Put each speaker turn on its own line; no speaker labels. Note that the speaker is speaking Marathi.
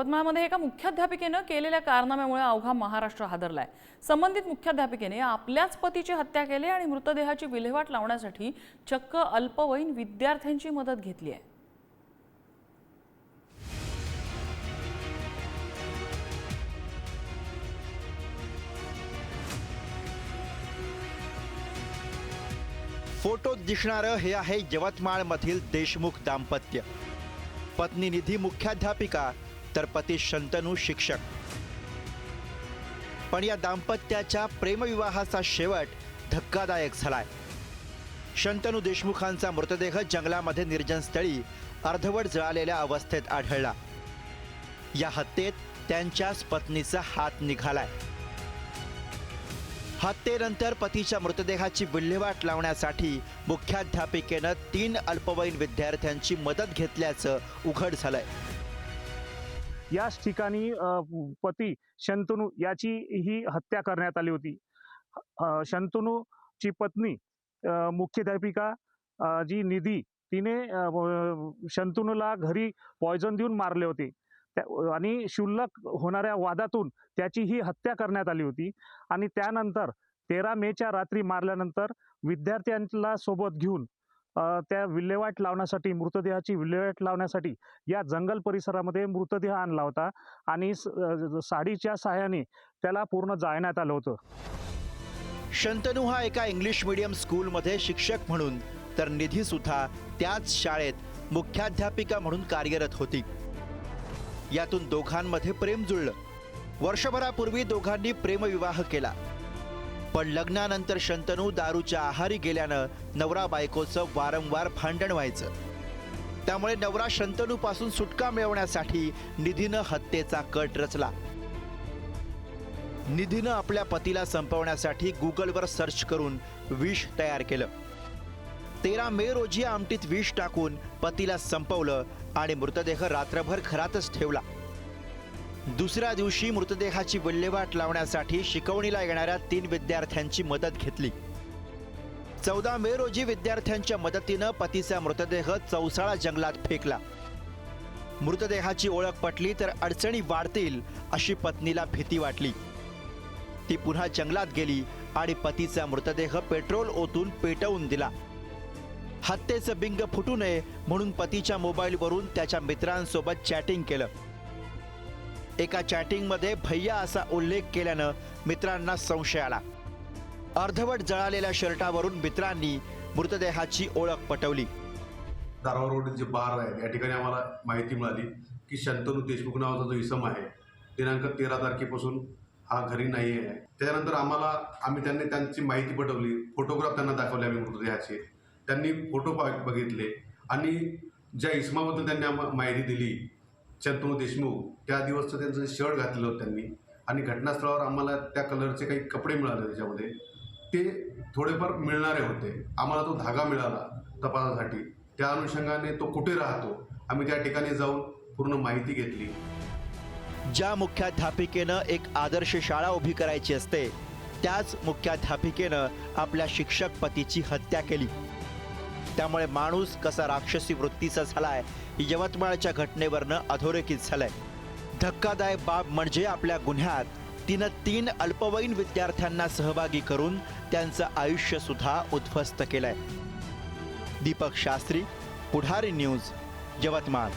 यवतमाळमध्ये एका मुख्याध्यापिकेनं केलेल्या कारनाम्यामुळे अवघा महाराष्ट्र हादरलाय. संबंधित मुख्याध्यापिकेने आपल्याच पतीची हत्या केली आणि मृतदेहाची विल्हेवाट लावण्यासाठी चक्क अल्पवयीन विद्यार्थ्यांची मदत घेतली आहे.
फोटोत दिसणारं हे आहे यवतमाळमधील देशमुख दाम्पत्य. पत्नी निधी मुख्याध्यापिका तर पती शंतनू शिक्षक. पण या दाम्पत्याच्या प्रेमविवाहाचा शेवट धक्कादायक झालाय. शंतनू देशमुखांचा मृतदेह जंगलामध्ये निर्जन स्थळी अर्धवट जळालेल्या अवस्थेत आढळला. या हत्येत त्यांच्याच पत्नीचा हात निघालाय. हत्येनंतर पतीच्या मृतदेहाची विल्हेवाट लावण्यासाठी मुख्याध्यापिकेनं तीन अल्पवयीन विद्यार्थ्यांची मदत घेतल्याचं उघड झालंय.
याच ठिकाणी पती शंतनू याची ही हत्या करण्यात आली होती. शंतनूची पत्नी मुख्याध्यापिका जी निधी तिने शंतनूला घरी पॉयझन देऊन मारले होते. त्या- आणि क्षुल्लक होणाऱ्या वादातून त्याची ही हत्या करण्यात आली होती. आणि त्यानंतर तेरा मेच्या रात्री मारल्यानंतर विद्यार्थ्यांना सोबत घेऊन त्या विल्हेवाट लावण्यासाठी मृतदेहाची विल्हेवाट लावण्यासाठी या जंगल परिसरामध्ये मृतदेह आणला होता आणि साडीच्या सहाय्याने त्याला पूर्ण जाळण्यात आलं होतं.
शंतनू हा एका इंग्लिश मीडियम स्कूलमध्ये शिक्षक म्हणून तर निधी सुद्धा त्याच शाळेत मुख्याध्यापिका म्हणून कार्यरत होती. यातून दोघांमध्ये प्रेम जुळलं. वर्षभरापूर्वी दोघांनी प्रेमविवाह केला. पण लग्नानंतर शंतनू दारूच्या आहारी गेल्यानं नवरा बायकोचं वारंवार भांडण व्हायचं. त्यामुळे नवरा शंतनूपासून सुटका मिळवण्यासाठी निधीनं हत्येचा कट रचला. निधीनं आपल्या पतीला संपवण्यासाठी गुगलवर सर्च करून विष तयार केलं. तेरा मे रोजी आमटीत विष टाकून पतीला संपवलं आणि मृतदेह रात्रभर घरातच ठेवला. दुसऱ्या दिवशी मृतदेहाची विल्हेवाट लावण्यासाठी शिकवणीला येणाऱ्या तीन विद्यार्थ्यांची मदत घेतली. चौदा मे रोजी विद्यार्थ्यांच्या मदतीनं पतीचा मृतदेह चौसाळा जंगलात फेकला. मृतदेहाची ओळख पटली तर अडचणी वाढतील अशी पत्नीला भीती वाटली. ती पुन्हा जंगलात गेली आणि पतीचा मृतदेह पेट्रोल ओतून पेटवून दिला. हत्येचं बिंग फुटू नये म्हणून पतीच्या मोबाईलवरून त्याच्या मित्रांसोबत चॅटिंग केलं. एका चॅटिंगमध्ये भैया असा उल्लेख केल्यानं मित्रांना संशय आला. अर्धवट जळालेल्या शर्टावरून मित्रांनी मृतदेहाची ओळख पटवली.
दारवा रोड जे बार आहे या ठिकाणी आम्हाला माहिती मिळाली की शंतनू देशमुख नावाचा जो इसम आहे दिनांक तेरा तारखेपासून हा घरी नाही आहे त्यानंतर आम्हाला आम्ही त्यांनी त्यांची माहिती पटवली फोटोग्राफ त्यांना दाखवले आम्ही मृतदेहाचे. त्यांनी फोटो पा बघितले आणि ज्या इसमाबद्दल त्यांनी आम्हाला माहिती दिली शंतनू देशमुख त्या दिवसचं त्यांचं शर्ट घातलेलं होतं त्यांनी. आणि घटनास्थळावर आम्हाला त्या कलरचे काही कपडे मिळाले त्याच्यामध्ये. ते थोडेफार मिळणारे होते. आम्हाला तो धागा मिळाला तपासासाठी. त्या अनुषंगाने तो कुठे राहतो? आम्ही त्या ठिकाणी जाऊन पूर्ण माहिती घेतली.
ज्या मुख्याध्यापिकेनं एक आदर्श शाळा उभी करायची असते त्याच मुख्याध्यापिकेनं आपल्या शिक्षक पतीची हत्या केली. त्यामुळे माणूस कसा राक्षसी वृत्तीचा झालाय यवतमाळच्या घटनेवरनं अधोरेखित झालंय. धक्कादायक बाब म्हणजे आपल्या गुन्ह्यात तिनं तीन अल्पवयीन विद्यार्थ्यांना सहभागी करून त्यांचं आयुष्य सुद्धा उद्ध्वस्त केलंय. दीपक शास्त्री पुढारी न्यूज यवतमाळ.